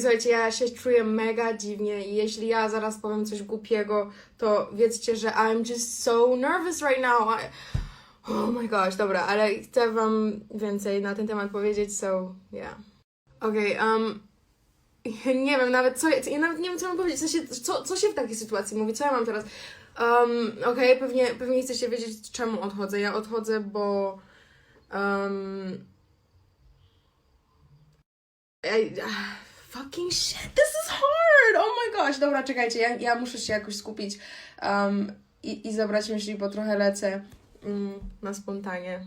Słuchajcie, ja się czuję mega dziwnie i jeśli ja zaraz powiem coś głupiego, to wiedzcie, że I'm just so nervous right now. I... Oh my gosh, dobra, ale chcę wam więcej na ten temat powiedzieć, so yeah. Okej, um, nie wiem nawet co, ja nawet nie wiem co mam powiedzieć, co się, co, co się w takiej sytuacji mówi, co ja mam teraz. Um, Okej, pewnie, pewnie chcecie wiedzieć czemu odchodzę. Ja odchodzę, bo um, I, fucking shit, this is hard! Oh my gosh, dobra, czekajcie, ja, ja muszę się jakoś skupić um, i, i zabrać myśli, bo trochę lecę mm, na spontanie.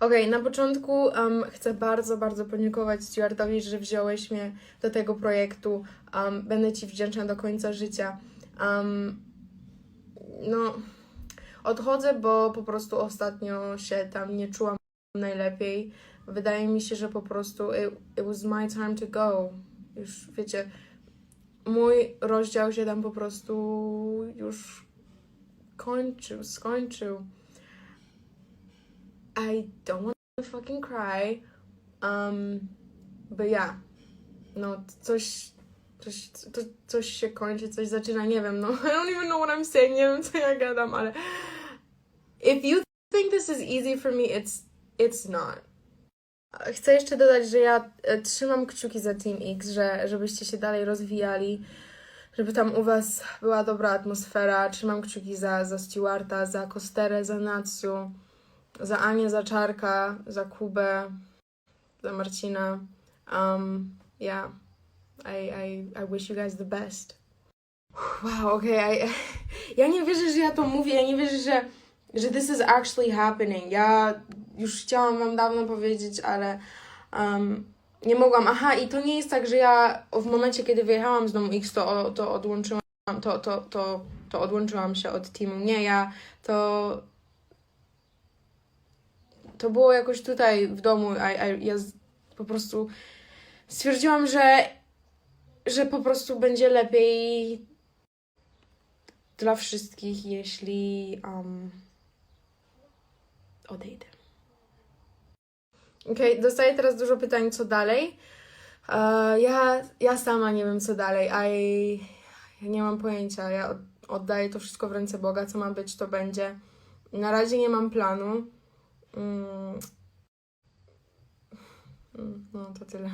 Okej, na początku um, chcę bardzo, bardzo podziękować Stuartowi, że wziąłeś mnie do tego projektu. Um, będę Ci wdzięczna do końca życia. Um, no, odchodzę, bo po prostu ostatnio się tam nie czułam najlepiej. Wydaje mi się, że po prostu it, it was my time to go. Już wiecie, mój rozdział się tam po prostu już kończył, skończył. I don't want to fucking cry. Um, but yeah. No, coś, coś, to, coś się kończy, coś zaczyna, nie wiem, no. I don't even know what I'm saying, nie wiem, co ja gadam, ale... If you think this is easy for me, it's, it's not. Chcę jeszcze dodać, że ja e, trzymam kciuki za Team X, że, żebyście się dalej rozwijali, żeby tam u Was była dobra atmosfera. Trzymam kciuki za, za Stewarta, za Kosterę, za Natsu, za Anię, za Czarka, za Kubę, za Marcina. Um, yeah, I, I, I wish you guys the best. Wow, okej, okay, ja nie wierzę, że ja to mówię, ja nie wierzę, że, że this is actually happening. Ja już chciałam wam dawno powiedzieć, ale um, nie mogłam. Aha, i to nie jest tak, że ja w momencie, kiedy wyjechałam z domu X, to, to odłączyłam, to, to, to, to odłączyłam się od teamu. Nie, ja to to było jakoś tutaj w domu, a, ja z, po prostu stwierdziłam, że, że po prostu będzie lepiej dla wszystkich, jeśli um, odejdę. Okay, dostaję teraz dużo pytań, co dalej. E, ja, ja sama nie wiem, co dalej, a ja nie mam pojęcia. Ja od, oddaję to wszystko w ręce Boga, co ma być, to będzie. Na razie nie mam planu. Mm. Mm, No, to tyle.